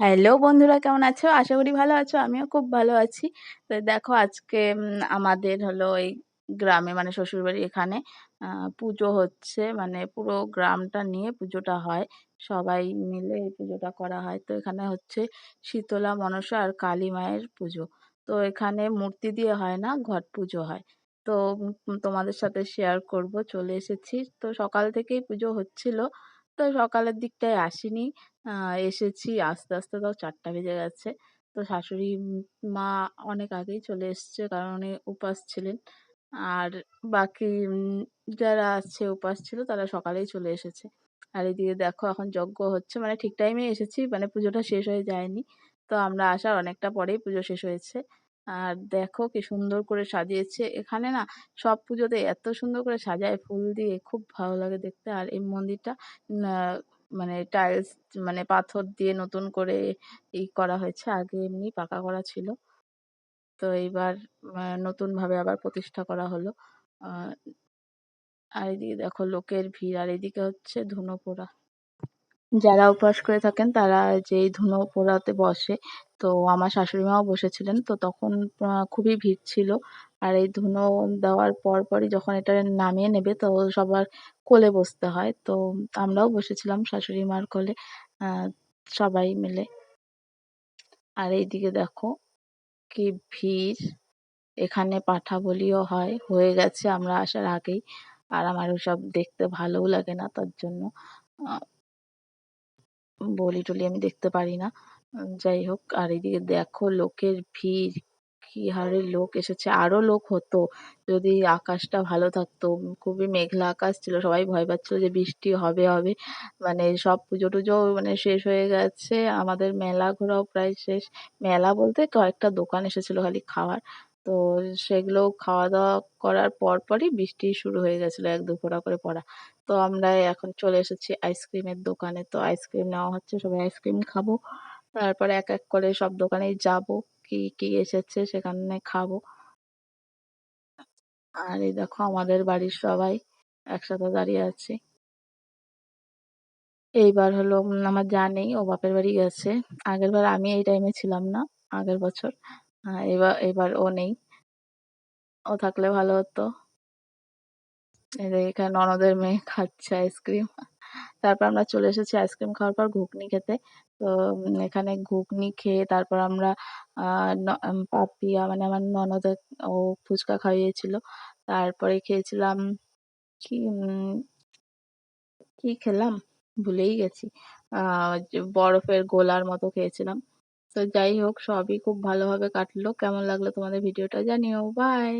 Hello বন্ধুরা, কেমন আছো? আশা করি ভালো আছো, আমিও খুব ভালো আছি। তো দেখো আজকে আমাদের হলো এই গ্রামে মানে শ্বশুরবাড়ি এখানে পুজো হচ্ছে। মানে পুরো গ্রামটা নিয়ে পুজোটা হয়। সবাই মিলে এই পুজোটা করা হয়। তো এখানে হচ্ছে শীতলা, মনসা আর কালী মায়ের পুজো। তো এখানে মূর্তি দিয়ে হয় না, ঘট পুজো হয়। তো তোমাদের সাথে শেয়ার করব। চলে এসেছি। তো সকাল থেকেই পুজো হচ্ছিল। তো সকালের দিকটায় আসিনি। এসেছি, আস্তে আস্তে তাও চারটা বেজে গেছে। তো শাশুড়ি মা অনেক আগেই চলে এসছে কারণ উনি উপাস ছিলেন। আর বাকি যারা আছে উপাস ছিল তারা সকালেই চলে এসেছে। আর এদিকে দেখো এখন যজ্ঞ হচ্ছে মানে ঠিক টাইমে এসেছি মানে পুজোটা শেষ হয়ে যায়নি। তো আমরা আসার অনেকটা পরেই পুজো শেষ হয়েছে। আর দেখো কি সুন্দর করে সাজিয়েছে। এখানে না সব পুজোতে এত সুন্দর করে সাজায় ফুল দিয়ে, খুব ভালো লাগে দেখতে। আর এই মন্দিরটা মানে টাইলস মানে পাথর দিয়ে নতুন করে ই করা হয়েছে। আগে এমনি পাকা করা ছিল। তো এইবার নতুন ভাবে আবার প্রতিষ্ঠা করা হলো। আর এদিকে দেখো লোকের ভিড়। আর এদিকে হচ্ছে ধুনো পোড়া। যারা উপবাস করে থাকেন তারা যেই ধুনো পোড়াতে বসে, তো আমার শাশুড়ি মাও বসেছিলেন, তো তখন খুবই ভিড় ছিল। আর এই ধুনো দেওয়ার পর পরই যখন এটা নামিয়ে নেবে, তো সবার কোলে বসতে হয়, তো আমরাও বসেছিলাম শাশুড়ি মার কোলে সবাই মিলে। আর এইদিকে দেখো কি ভিড়, এখানে পাঠা বলিও হয়, হয়ে গেছে, আমরা আসার আগেই। আর আমার ওসব দেখতে ভালোও লাগে না তার জন্য বলি টলি আমি দেখতে পারি না। যাই হোক, আর এদিকে দেখো লোকের ভিড়, কি হারে লোক এসেছে। আরও লোক হতো, যদি আকাশটা ভালো থাকতো। খুবই মেঘলা আকাশ ছিল, সবাই ভয় পাচ্ছিল যে বৃষ্টি হবে হবে। মানে সব পুজো টুজো মানে শেষ হয়ে গেছে। আমাদের মেলা ঘোরাও প্রায় শেষ। মেলা বলতে কয়েকটা দোকান এসেছিল খালি খাওয়ার। তো সেগুলো খাওয়া দাওয়া করার পর পরই বৃষ্টি শুরু হয়ে গেছিল এক দুফোঁটা করে পড়া। তো আমরা এখন চলে এসেছি আইসক্রিমের দোকানে। তো আইসক্রিম নেওয়া হচ্ছে, সবাই আইসক্রিম খাব। তারপরে এক এক করে সব দোকানেই যাব, কি কি এসেছে সেখানে খাব। আর এই দেখো আমাদের বাড়ির সবাই একসাথে দাঁড়িয়ে আছি। এইবার হলো আমার যা নেই ও বাপের বাড়ি গেছে। আগের বার আমি এই টাইমে ছিলাম না, আগের বছর। আহ, এবার এবার ও নেই। ও থাকলে ভালো হতো। এখানে ননদের মেয়ে খাচ্ছে আইসক্রিম। তারপর আমরা চলে এসেছি আইসক্রিম খাওয়ার পর ঘুগনি খেতে। তো এখানে ঘুগনি খেয়ে তারপর আমরা পাপিয়া মানে আমার ননদের ও ফুচকা খাইয়েছিল। তারপরে খেয়েছিলাম কি কি খেলাম? ভুলেই গেছি। আহ বরফের গোলার মতো খেয়েছিলাম। তো যাই হোক সবই খুব ভালোভাবে কাটলো। কেমন লাগল তোমাদের ভিডিওটা জানিও। বাই